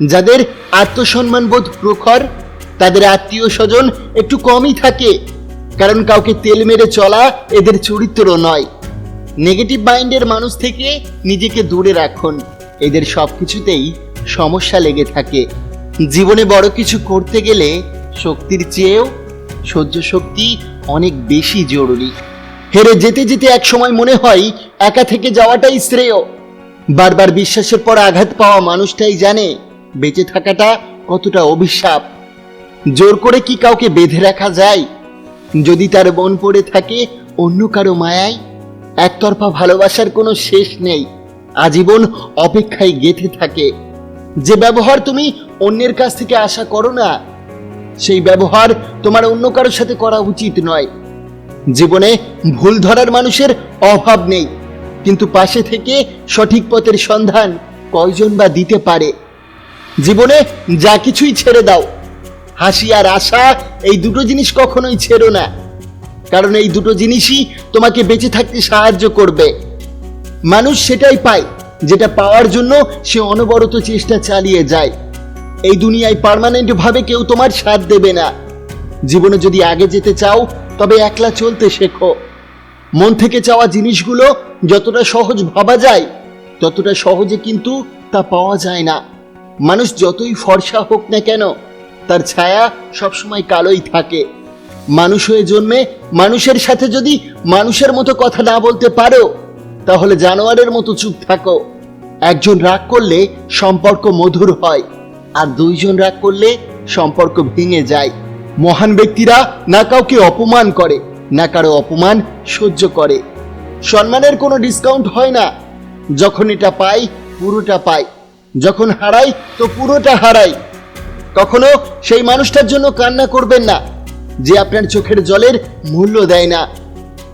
যাদের আত্মসম্মানবোধ প্রখর, তাদের আত্মীয় স্বজন একটু কমই থাকে, কারণ কাউকে তেল মেরে চলা এদের চরিত্র নয়। নেগেটিভ মাইন্ডের মানুষ থেকে নিজেকে দূরে রাখুন, এদের সব কিছুতেই সমস্যা লেগে থাকে। জীবনে বড় কিছু করতে গেলে শক্তির চেয়েও সহ্য শক্তি অনেক বেশি জরুরি। হেরে যেতে যেতে এক সময় মনে হয় একা থেকে যাওয়াটাই শ্রেয়। বারবার বিশ্বাসের পর আঘাত পাওয়া মানুষটাই জানে বেঁচে থাকাটা কতটা অভিশাপ? জোর করে কি কাউকে বেঁধে রাখা যায়? যদি তার মন পড়ে থাকে অন্য কারও মায়ায়, একতরফা ভালোবাসার কোনো শেষ নেই, আজীবন অপেক্ষায় গেঁথে থাকে। যে ব্যবহার তুমি অন্যের কাছ থেকে আশা করো না, সেই ব্যবহার তোমার অন্য কারোর সাথে করা উচিত নয়। জীবনে ভুল ধরার মানুষের অভাব নেই, কিন্তু পাশে থেকে সঠিক পথের সন্ধান কয়জন বা দিতে পারে? জীবনে যা কিছুই ছেড়ে দাও। হাসি আর আশা এই দুটো জিনিস কখনোই ছেড়ো না। কারণ এই দুটো জিনিসই তোমাকে বেঁচে থাকতে সাহায্য করবে। মানুষ সেটাই পায়, যেটা পাওয়ার জন্য সে অনবরত চেষ্টা চালিয়ে যায়। এই দুনিয়ায় পার্মানেন্ট ভাবে কেউ তোমার সাথ দেবে না। জীবনে যদি আগে যেতে চাও, তবে একলা চলতে শেখো। মন থেকে চাওয়া জিনিসগুলো যতটা সহজ ভাবা যায়, ততটা সহজে কিন্তু তা পাওয়া যায় না। মানুষ যতই ফর্সা হোক না কেন, তার ছায়া সবসময় কালোই থাকে। মানুষ হয়ে জন্মে মানুষের সাথে যদি মানুষের মতো কথা না বলতে পারো, তাহলে জানোয়ারের মতো চুপ থাকো। একজন রাগ করলে সম্পর্ক মধুর হয়, আর দুইজন রাগ করলে সম্পর্ক ভেঙে যায়। মহান ব্যক্তিরা না কাউকে অপমান করে, না কারও অপমান সহ্য করে। সম্মানের কোনো ডিসকাউন্ট হয় না। যখন এটা পাই, পুরোটা পাই। যখন হারাই, তো পুরোটা হারাই। কখনো সেই মানুষটার জন্য কান্না করবেন না, যে আপনার চোখের জলের মূল্য দেয় না।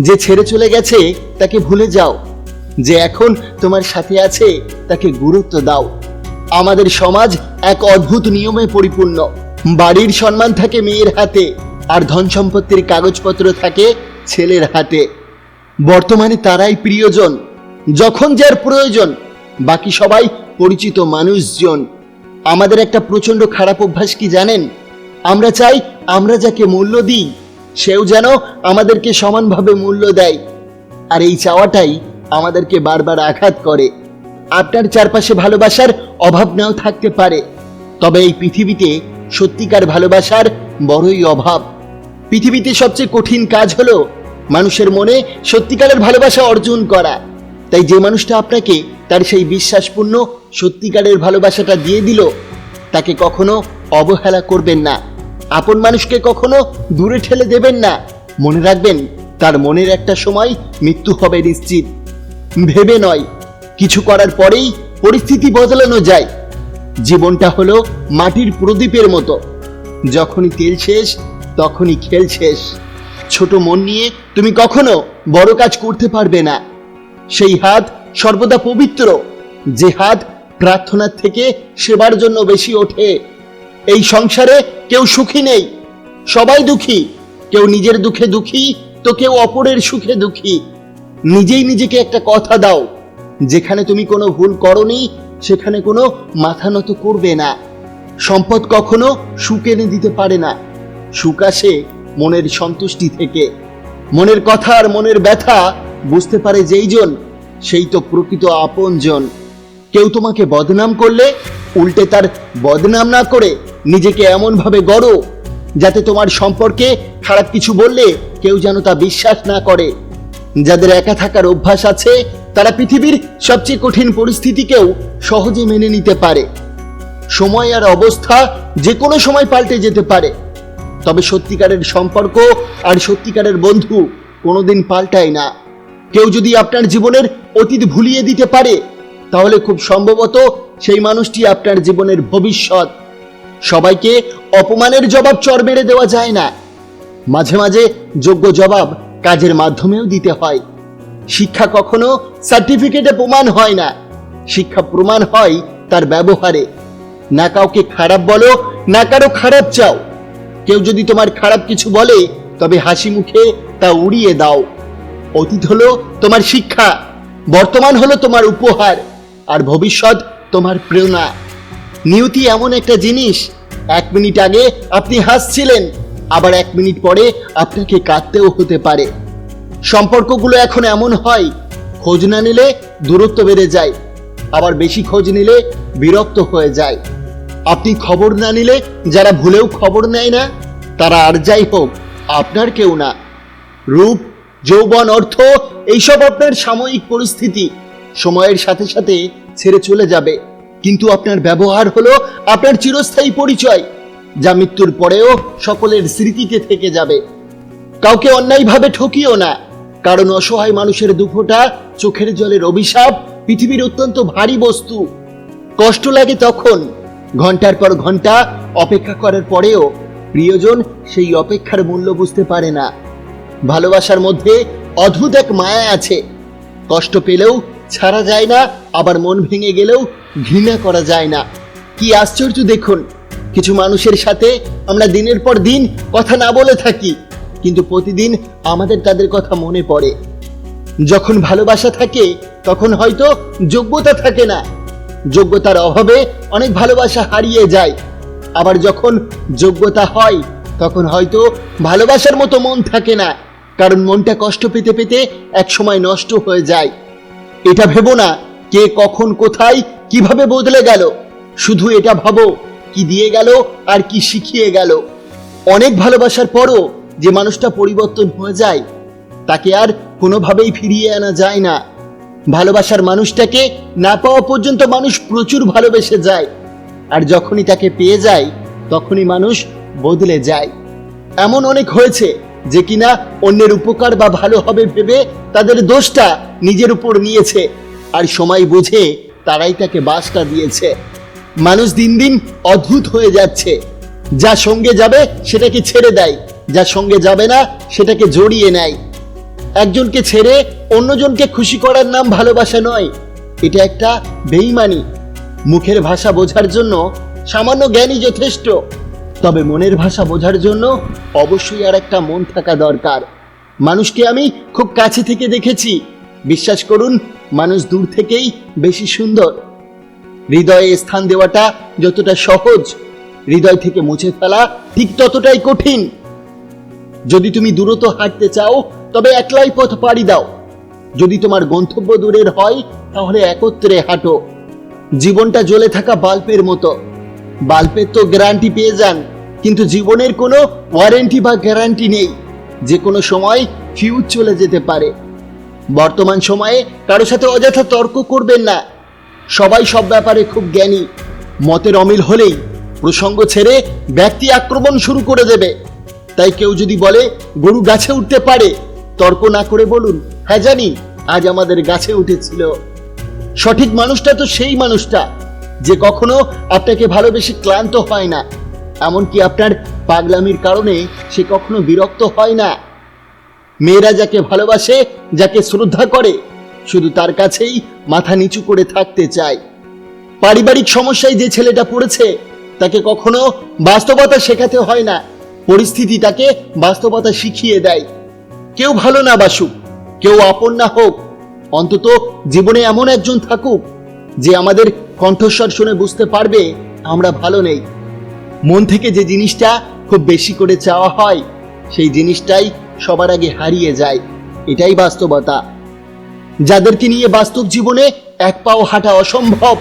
যে ছেড়ে চলে গেছে, তাকে ভুলে যাও। যে এখন তোমার সাথে আছে, তাকে গুরুত্ব দাও। আমাদের সমাজ এক অদ্ভুত নিয়মে পরিপূর্ণ। বাড়ির সম্মান থাকে মেয়ের হাতে, আর ধন সম্পত্তির কাগজপত্র থাকে ছেলের হাতে। বর্তমানে তারাই প্রিয়জন। যখন যার প্রয়োজন বাকি সবাই পরিচিত মানুষজন। আমাদের একটা প্রচণ্ড খারাপ অভ্যাস কি জানেন? আমরা চাই আমরা যাকে মূল্য দিই, সেও যেন আমাদেরকে সমানভাবে মূল্য দেয়। আর এই চাওয়াটাই আমাদেরকে বারবার আঘাত করে। আপনার চারপাশে ভালোবাসার অভাব নাও থাকতে পারে। তবে এই পৃথিবীতে সত্যিকার ভালোবাসার বড়ই অভাব। পৃথিবীতে সবচেয়ে কঠিন কাজ হলো মানুষের মনে সত্যিকারের ভালোবাসা অর্জন করা। তাই যে মানুষটা আপনাকে তার সেই বিশ্বাসপূর্ণ, সত্যিকারের ভালোবাসাটা দিয়ে দিল, তাকে কখনো অবহেলা করবেন না। আপন মানুষকে কখনো দূরে ঠেলে দেবেন না। মনে রাখবেন, তার মনের একটা সময় মৃত্যু হবে নিশ্চিত। ভেবে নয়, কিছু করার পরেই পরিস্থিতি বদলানো যায়। জীবনটা হলো মাটির প্রদীপের মতো। যখনই তেল শেষ, তখনই খেল শেষ। ছোট মন নিয়ে তুমি কখনো বড় কাজ করতে পারবে না। সেই হাত সর্বদা পবিত্র। যে হাত প্রার্থনার থেকে সেবার জন্য বেশি ওঠে। এই সংসারে কেউ সুখী নেই, সবাই দুঃখী। কেউ নিজের দুঃখে দুঃখী, তো কেউ অপরের সুখে দুঃখী। নিজেই নিজেকে একটা কথা দাও, যেখানে তুমি কোনো ভুল করনি, সেখানে কোনো মাথা নত করবে না। সম্পদ কখনো সুখ এনে দিতে পারে না। সুখ আসে মনের সন্তুষ্টি থেকে। মনের কথা আর মনের ব্যথা বুঝতে পারে যেইজন সেই তো প্রকৃত আপনজন কেউ তোমাকে বদনাম করলে, উল্টে তার বদনাম না করে নিজেকে এমনভাবে গড়ো, যাতে তোমার সম্পর্কে খারাপ কিছু বললে কেউ যেন তা বিশ্বাস না করে। যাদের একা থাকার অভ্যাস আছে, তারা পৃথিবীর সবচেয়ে কঠিন পরিস্থিতিকেও সহজে মেনে নিতে পারে। সময় আর অবস্থা যে কোনো সময় পাল্টে যেতে পারে। তবে সত্যিকারের সম্পর্ক আর সত্যিকারের বন্ধু কোনোদিন পাল্টায় না। কেউ যদি আপনার জীবনের অতীত ভুলিয়ে দিতে পারে, তাহলে খুব সম্ভবত সেই মানুষটি আপনার জীবনের ভবিষ্যৎ। সবাইকে অপমানের জবাব চর মেরে দেওয়া যায় না। মাঝে মাঝে যোগ্য জবাব কাজের মাধ্যমেও দিতে হয়। শিক্ষা কখনো সার্টিফিকেটে প্রমাণ হয় না। শিক্ষা প্রমাণ হয় তার ব্যবহারে। না কাউকে খারাপ বলো, না কারও খারাপ চাও। কেউ যদি তোমার খারাপ কিছু বলে, তবে হাসি মুখে তা উড়িয়ে দাও। অতীত হলো তোমার শিক্ষা, বর্তমান হলো তোমার উপহার, আর ভবিষ্যৎ তোমার প্রেরণা। নিয়তি এমন একটা জিনিস, এক মিনিট আগে আপনি হাসছিলেন, আবার এক মিনিট পরে আপনাকে কাঁদতেও হতে পারে। সম্পর্কগুলো এখন এমন হয়, খোঁজ না নিলে দূরত্ব বেড়ে যায়, আবার বেশি খোঁজ নিলে বিরক্ত হয়ে যায়। আপনি খবর না নিলে, যারা ভুলেও খবর নেয় না, তারা আর যাই হোক, আপনার কেউ না। রূপ যৌবন, অর্থ, এইসব আপনার সাময়িক পরিস্থিতি। সময়ের সাথে সাথে ছেড়ে চলে যাবে। কিন্তু আপনার ব্যবহার হলো আপনার চিরস্থায়ী পরিচয়, যা মৃত্যুর পরেও সকলের স্মৃতিতে থেকে যাবে। কাউকে অন্যায়ভাবে ঠকিও না, কারণ অসহায় মানুষের দুফোটা, চোখের জলের অভিশাপ, পৃথিবীর অত্যন্ত ভারী বস্তু। কষ্ট লাগে তখন, ঘণ্টার পর ঘণ্টা অপেক্ষা করার পরেও, প্রিয়জন সেই অপেক্ষার মূল্য বুঝতে পারে না। ভালোবাসার মধ্যে অদ্ভুত এক মায়া আছে। কষ্ট পেলেও ছাড়া যায় না, আবার মন ভেঙে গেলেও ঘৃণা করা যায় না। কি আশ্চর্য দেখুন, কিছু মানুষের সাথে আমরা দিনের পর দিন কথা না বলে থাকি, কিন্তু প্রতিদিন আমাদের তাদের কথা মনে পড়ে। যখন ভালোবাসা থাকে, তখন হয়তো যোগ্যতা থাকে না। যোগ্যতার অভাবে অনেক ভালোবাসা হারিয়ে যায়। আবার যখন যোগ্যতা হয়, তখন হয়তো ভালোবাসার মতো মন থাকে না। কারণ মনটা কষ্ট পেতে পেতে এক সময় নষ্ট হয়ে যায়। এটা ভেবো না, কে কখন কোথায় কীভাবে বদলে গেল। শুধু এটা ভাবো, কি দিয়ে গেল আর কি শিখিয়ে গেল। অনেক ভালোবাসার পরও যে মানুষটা পরিবর্তন হয়ে যায়, তাকে আর কোনোভাবেই ফিরিয়ে আনা যায় না। ভালোবাসার মানুষটাকে না পাওয়া পর্যন্ত মানুষ প্রচুর ভালোবেসে যায়, আর যখনই তাকে পেয়ে যায়, তখনই মানুষ বদলে যায়। এমন অনেক হয়েছে যে কিনা অন্যের উপকার বা ভালো হবে ভেবে তাদের দোষটা নিজের উপর নিয়েছে। আর সময় বুঝে তারাই তাকে বাসটা দিয়েছে। মানুষ দিন দিন অদ্ভুত হয়ে যাচ্ছে। যা সঙ্গে যাবে সেটাকে ছেড়ে দেয়। যা সঙ্গে যাবে না সেটাকে জড়িয়ে নেয়। একজনকে ছেড়ে অন্যজনকে খুশি করার নাম ভালোবাসা নয়। এটা একটা বেইমানি। মুখের ভাষা বোঝার জন্য সামান্য জ্ঞানই যথেষ্ট। তবে মনের ভাষা বোঝার জন্য অবশ্যই আর একটা মন থাকা দরকার। মানুষকে আমি খুব কাছে থেকে দেখেছি। বিশ্বাস করুন, মানুষ দূর থেকেই বেশি সুন্দর। হৃদয়ে স্থান দেওয়াটা যতটা সহজ, হৃদয় থেকে মুছে ফেলা ঠিক ততটাই কঠিন। যদি তুমি দূরত্ব হাঁটতে চাও, তবে একলাই পথ পাড়ি দাও। যদি তোমার গন্তব্য দূরের হয়, তাহলে একত্রে হাঁটো। জীবনটা জ্বলে থাকা বাল্বের মতো। বাল্বের তো গ্যারান্টি পেয়ে যান, কিন্তু জীবনের কোনো ওয়ারেন্টি বা গ্যারান্টি নেই। যে কোনো সময় ফিউজ চলে যেতে পারে। বর্তমান সময়ে কারও সাথে অযথা তর্ক করবেন না। সবাই সব ব্যাপারে খুব জ্ঞানী। মতের অমিল হলেই প্রসঙ্গ ছেড়ে ব্যক্তি আক্রমণ শুরু করে দেবে। তাই কেউ যদি বলে, গরু গাছে উঠতে পারে, তর্ক না করে বলুন হ্যাঁ জানি, আজ আমাদের গাছে উঠেছিল। সঠিক মানুষটা তো সেই মানুষটা। যে কখনো আপনাকে ভালোবেসে ক্লান্ত হয় না, এমনকি আপনার পাগলামির কারণে সে কখনো বিরক্ত হয় না। মেয়েরা যাকে ভালোবাসে, যাকে শ্রদ্ধা করে, শুধু তার কাছেই মাথা নিচু করে থাকতে চায়। পারিবারিক সমস্যায় যে ছেলেটা পড়েছে, তাকে কখনো বাস্তবতা শেখাতে হয় না। পরিস্থিতি তাকে বাস্তবতা শিখিয়ে দেয়। কেউ ভালো না বাসুক, কেউ আপন না হোক, অন্তত জীবনে এমন একজন থাকুক যে আমাদের কণ্ঠস্বর শুনে বুঝতে পারবে আমরা ভালো নেই। মন থেকে যে জিনিসটা খুব বেশি করে চাওয়া হয়, সেই জিনিসটাই সবার আগে হারিয়ে যায়। এটাই বাস্তবতা। যাদেরকে নিয়ে বাস্তব জীবনে এক পাও হাঁটা অসম্ভব,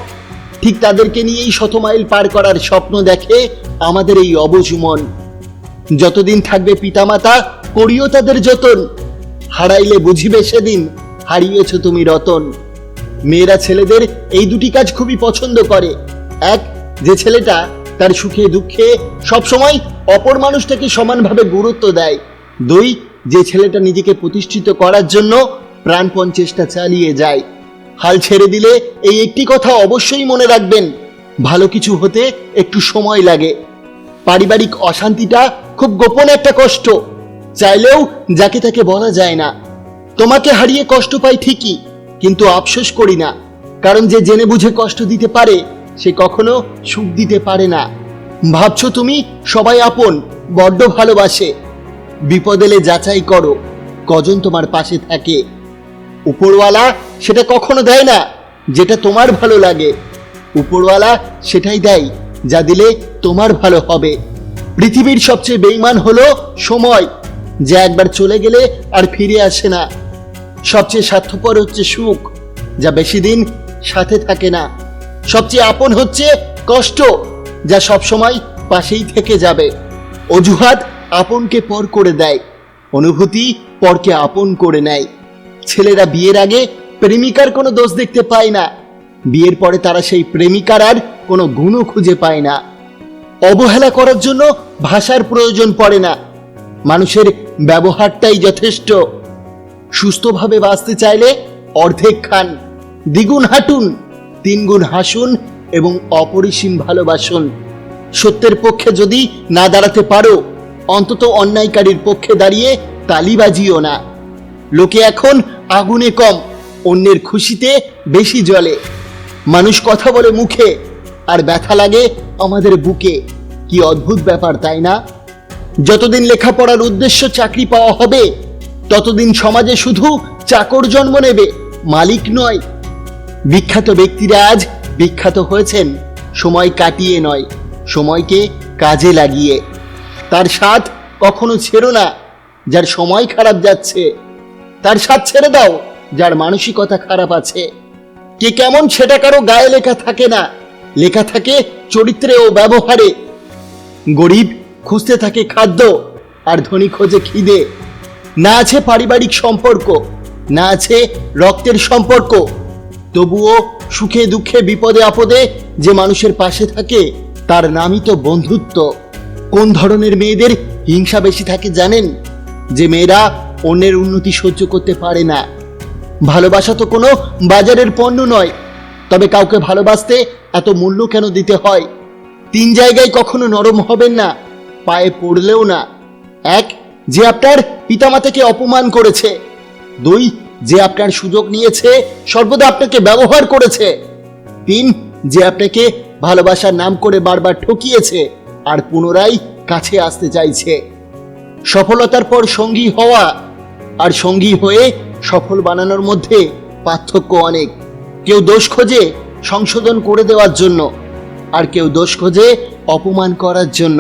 ঠিক তাদেরকে নিয়েই শত মাইল পার করার স্বপ্ন দেখে আমাদের এই অবুঝ মন। যতদিন থাকবে পিতামাতা, করিও তাদের যতন। হারাইলে বুঝিবে সেদিন, হারিয়েছ তুমি রতন। মেয়েরা ছেলেদের এই দুটি কাজ খুবই পছন্দ করে। এক, যে ছেলেটা তার সুখে দুঃখে সবসময় অপর মানুষটাকে সমানভাবে গুরুত্ব দেয়। দুই, যে ছেলেটা নিজেকে প্রতিষ্ঠিত করার জন্য প্রাণপণ চেষ্টা চালিয়ে যায়। হাল ছেড়ে দিলে এই একটি কথা অবশ্যই মনে রাখবেন, ভালো কিছু হতে একটু সময় লাগে। পারিবারিক অশান্তিটা খুব গোপন একটা কষ্ট, চাইলেও যাকে তাকে বলা যায় না। তোমাকে হারিয়ে কষ্ট পাই ঠিকই কিন্তু আফসোস করি না। কারণ যে জেনে বুঝে কষ্ট দিতে পারে, সে কখনো সুখ দিতে পারে না। ভাবছ তুমি, সবাই আপন, বড্ড ভালোবাসে। বিপদ এলে যাচাই করো, কজন তোমার পাশে থাকে। উপরওয়ালা সেটা কখনো দেয় না, যেটা তোমার ভালো লাগে। উপরওয়ালা সেটাই দেয়, যা দিলে তোমার ভালো হবে। পৃথিবীর সবচেয়ে বেইমান হলো সময়, যা একবার চলে গেলে আর ফিরে আসে না। সবচেয়ে স্বার্থপর হচ্ছে সুখ, যা বেশি দিন সাথে থাকে না। সবচেয়ে আপন হচ্ছে কষ্ট, যা সবসময় পাশেই থেকে যাবে। অজুহাত আপনকে পর করে দেয়, অনুভূতি পরকে আপন করে নেয়। ছেলেরা বিয়ের আগে প্রেমিকার কোনো দোষ দেখতে পায় না। বিয়ের পরে তারা সেই প্রেমিকার আর কোনো গুণও খুঁজে পায় না। অবহেলা করার জন্য ভাষার প্রয়োজন পড়ে না। মানুষের ব্যবহারটাই যথেষ্ট। সুস্থভাবে বাঁচতে চাইলে অর্ধেক খান, দ্বিগুণ হাঁটুন, তিনগুণ হাসুন এবং অপরিসীম ভালোবাসুন। সত্যের পক্ষে যদি না দাঁড়াতে পারো, অন্তত অন্যায়কারীর পক্ষে দাঁড়িয়ে তালি বাজিও না। লোকে এখন আগুনে কম, অন্যের খুশিতে বেশি জ্বলে। মানুষ কথা বলে মুখে, আর ব্যথা লাগে আমাদের বুকে। কি অদ্ভুত ব্যাপার, তাই না? যতদিন লেখাপড়ার উদ্দেশ্য চাকরি পাওয়া হবে ততদিন সমাজে শুধু চাকর জন্ম নেবে, মালিক নয়। বিখ্যাত ব্যক্তিরা আজ বিখ্যাত হয়েছেন। সময় কাটিয়ে নয়, সময়কে কাজে লাগিয়ে। তার স্বাদ কখনো ছেড়ো না, যার সময় খারাপ যাচ্ছে। তার স্বাদ ছেড়ে দাও, যার মানসিকতা খারাপ আছে। কে কেমন সেটা কারও গায়ে লেখা থাকে না। লেখা থাকে চরিত্রে ও ব্যবহারে। গরিব খুঁজতে থাকে খাদ্য, আর ধনী খোঁজে খিদে। না আছে পারিবারিক সম্পর্ক, না আছে রক্তের সম্পর্ক। তবুও সুখে দুঃখে বিপদে আপদে যে মানুষের পাশে থাকে, তার নামই তো বন্ধুত্ব। কোন ধরনের মেয়েদের হিংসা বেশি থাকে জানেন? যে মেয়েরা অন্যের উন্নতি সহ্য করতে পারে না। ভালোবাসা তো কোনো বাজারের পণ্য নয়, তবে কাউকে ভালোবাসতে এত মূল্য কেন দিতে হয়? তিন জায়গায় কখনো নরম হবেন না, পায়ে পড়লেও না। যে আপনার পিতামাতাকে অপমান করেছে। দুই, যে আপনার সুযোগ নিয়েছে, সর্বদা আপনাকে ব্যবহার করেছে। তিন, যে আপনাকে ভালোবাসার নাম করে বারবার ঠকিয়েছে আর পুনরায় কাছে আসতে চাইছে। সফলতার পর সঙ্গী হওয়া আর সঙ্গী হয়ে সফল বানানোর মধ্যে পার্থক্য অনেক। কেউ দোষ খোঁজে সংশোধন করে দেওয়ার জন্য আর কেউ দোষ খোঁজে অপমান করার জন্য।